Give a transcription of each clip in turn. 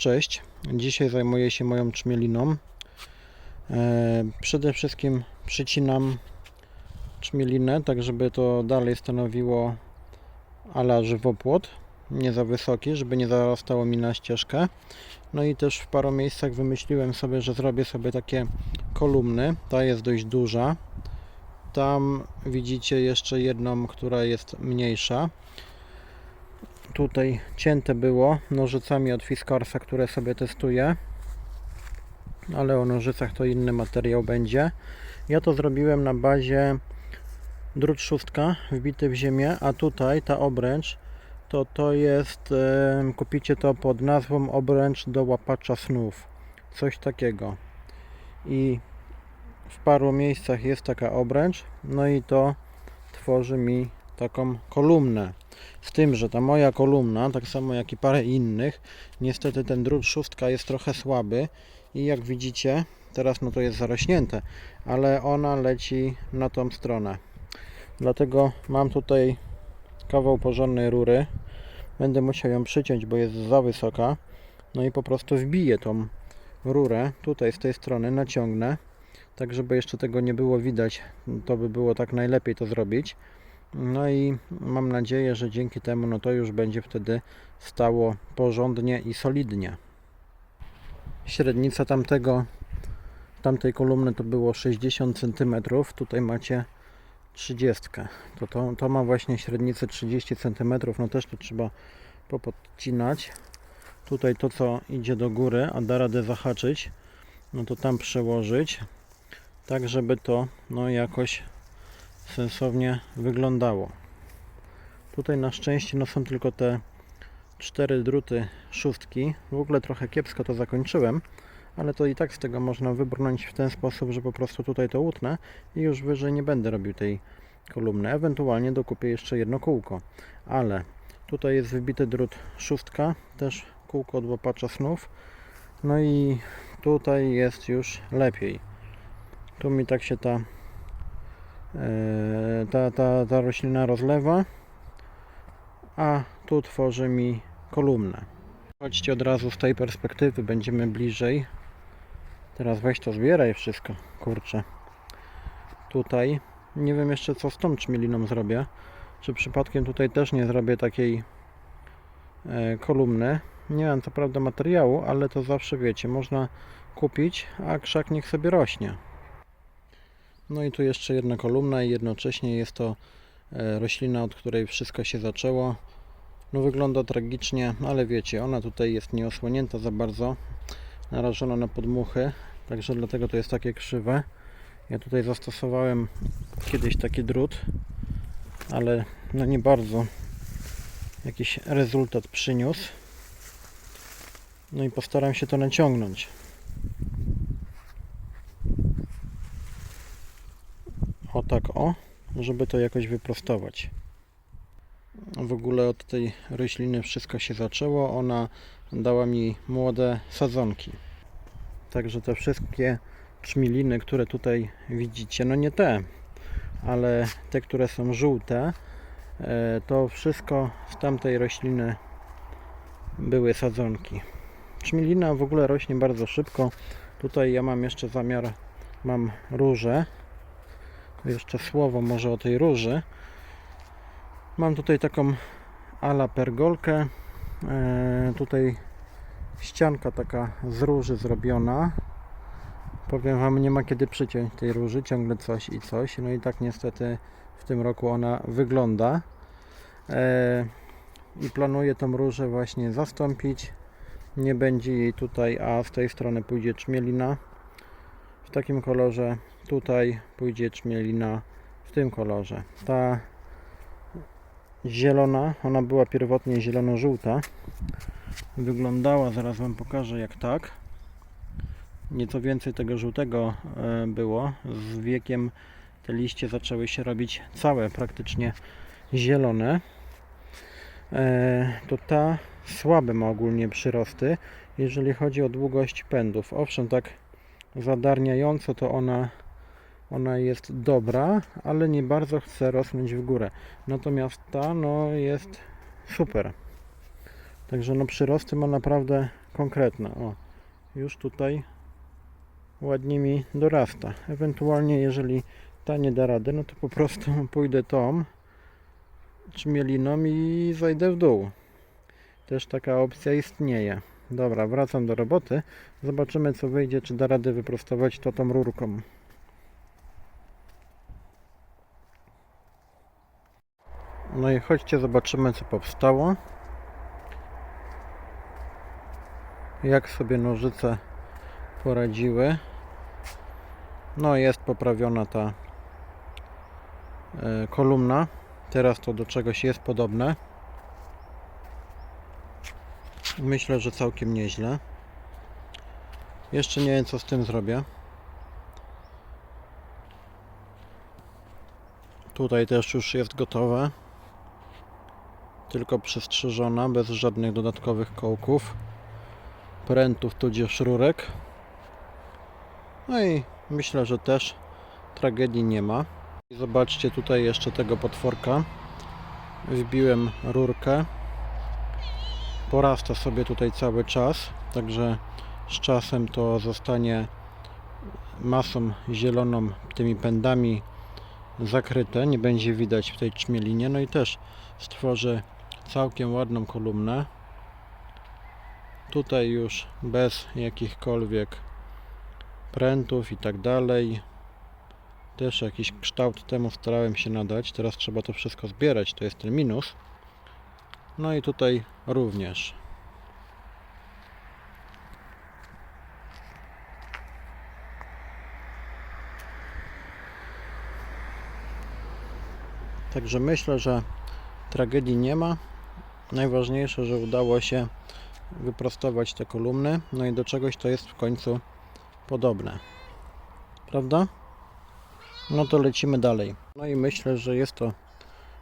Cześć, dzisiaj zajmuję się moją czmieliną. E, Przede wszystkim przycinam czmielinę, tak żeby to dalej stanowiło ala żywopłot, nie za wysoki, żeby nie zarastało mi na ścieżkę. No i też w paru miejscach wymyśliłem sobie, że zrobię sobie takie kolumny. Ta jest dość duża. Tam widzicie jeszcze jedną, która jest mniejsza. Tutaj cięte było nożycami od Fiskarsa, które sobie testuję. Ale o nożycach to inny materiał będzie. Ja to zrobiłem na bazie drut szóstka wbity w ziemię, a tutaj ta obręcz to to jest, e, kupicie to pod nazwą obręcz do łapacza snów. Coś takiego. I w paru miejscach jest taka obręcz, no i to tworzy mi taką kolumnę. Z tym, że ta moja kolumna, tak samo jak i parę innych, niestety ten drut szóstka jest trochę słaby i jak widzicie, teraz no to jest zarośnięte, ale ona leci na tą stronę. Dlatego mam tutaj kawał porządnej rury. Będę musiał ją przyciąć, bo jest za wysoka. No i po prostu wbiję tą rurę tutaj z tej strony, naciągnę, tak żeby jeszcze tego nie było widać. To by było tak najlepiej to zrobić. No i mam nadzieję, że dzięki temu no to już będzie wtedy stało porządnie i solidnie. Średnica tamtego, tamtej kolumny to było 60 cm. Tutaj macie 30. To, to, to ma właśnie średnicę 30 cm. No też to trzeba popodcinać. Tutaj to co idzie do góry, a da radę zahaczyć, no to tam przełożyć, tak żeby to no jakoś sensownie wyglądało. Tutaj na szczęście no są tylko te cztery druty szóstki. W ogóle trochę kiepsko to zakończyłem, ale to i tak z tego można wybrnąć w ten sposób, że po prostu tutaj to utnę i już wyżej nie będę robił tej kolumny. Ewentualnie dokupię jeszcze jedno kółko, ale tutaj jest wybity drut szóstka, też kółko od łapacza snów. No i tutaj jest już lepiej. Tu mi tak się ta ta, ta, ta roślina rozlewa, a tu tworzy mi kolumnę. Chodźcie od razu z tej perspektywy, będziemy bliżej. Teraz weź to zbieraj wszystko, kurczę. Tutaj nie wiem jeszcze co z tą czmieliną zrobię. Czy przypadkiem tutaj też nie zrobię takiej e, kolumny. Nie mam co prawda materiału, ale to zawsze wiecie, można kupić, a krzak niech sobie rośnie. No i tu jeszcze jedna kolumna i jednocześnie jest to e, roślina, od której wszystko się zaczęło. No wygląda tragicznie, ale wiecie, ona tutaj jest nieosłonięta za bardzo, narażona na podmuchy, także dlatego to jest takie krzywe. Ja tutaj zastosowałem kiedyś taki drut, ale no nie bardzo jakiś rezultat przyniósł. No i postaram się to naciągnąć. Tak o, żeby to jakoś wyprostować. W ogóle od tej rośliny wszystko się zaczęło. Ona dała mi młode sadzonki. Także te wszystkie czmiliny, które tutaj widzicie, no nie te, ale te, które są żółte, e, to wszystko z tamtej rośliny były sadzonki. Czmilina w ogóle rośnie bardzo szybko. Tutaj ja mam jeszcze zamiar, mam róże. Jeszcze słowo może o tej róży. Mam tutaj taką ala pergolkę. E, tutaj ścianka taka z róży zrobiona. Powiem Wam, nie ma kiedy przyciąć tej róży, ciągle coś i coś. No i tak niestety w tym roku ona wygląda. E, I planuję tą różę właśnie zastąpić. Nie będzie jej tutaj, a z tej strony pójdzie czmielina w takim kolorze. Tutaj pójdzie czmielina w tym kolorze. Ta zielona, ona była pierwotnie zielono-żółta. Wyglądała, zaraz Wam pokażę jak tak. Nieco więcej tego żółtego e, było. Z wiekiem te liście zaczęły się robić całe, praktycznie zielone. E, To ta słabe ma ogólnie przyrosty, jeżeli chodzi o długość pędów. Owszem, tak zadarniająco to ona, ona jest dobra, ale nie bardzo chce rosnąć w górę. Natomiast ta no, jest super. Także no, przyrosty ma naprawdę konkretna. O, już tutaj ładnie mi dorasta. Ewentualnie, jeżeli ta nie da rady, no to po prostu pójdę tą czmieliną i zajdę w dół. Też taka opcja istnieje. Dobra, wracam do roboty. Zobaczymy co wyjdzie, czy da radę wyprostować to tą rurką. No i chodźcie, zobaczymy co powstało. Jak sobie nożyce poradziły. No jest poprawiona ta e, kolumna. Teraz to do czegoś jest podobne. Myślę, że całkiem nieźle. Jeszcze nie wiem co z tym zrobię. Tutaj też już jest gotowe. Tylko przystrzyżona, bez żadnych dodatkowych kołków, prętów tudzież rurek. No i myślę, że też tragedii nie ma. Zobaczcie tutaj jeszcze tego potworka. Wbiłem rurkę. Porasta sobie tutaj cały czas, także z czasem to zostanie masą zieloną, tymi pędami zakryte, nie będzie widać w tej czmielinie, no i też stworzę całkiem ładną kolumnę. Tutaj już bez jakichkolwiek prętów i tak dalej. Też jakiś kształt temu starałem się nadać. Teraz trzeba to wszystko zbierać, to jest ten minus. No i tutaj również. Także myślę, że tragedii nie ma. Najważniejsze, że udało się wyprostować te kolumny. No i do czegoś to jest w końcu podobne. Prawda? No to lecimy dalej. No i myślę, że jest to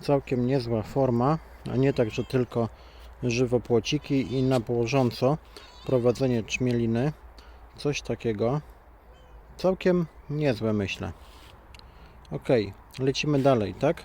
całkiem niezła forma, a nie tak, że tylko żywopłociki i na położąco prowadzenie czmieliny. Coś takiego. Całkiem niezłe myślę. Ok, lecimy dalej, tak?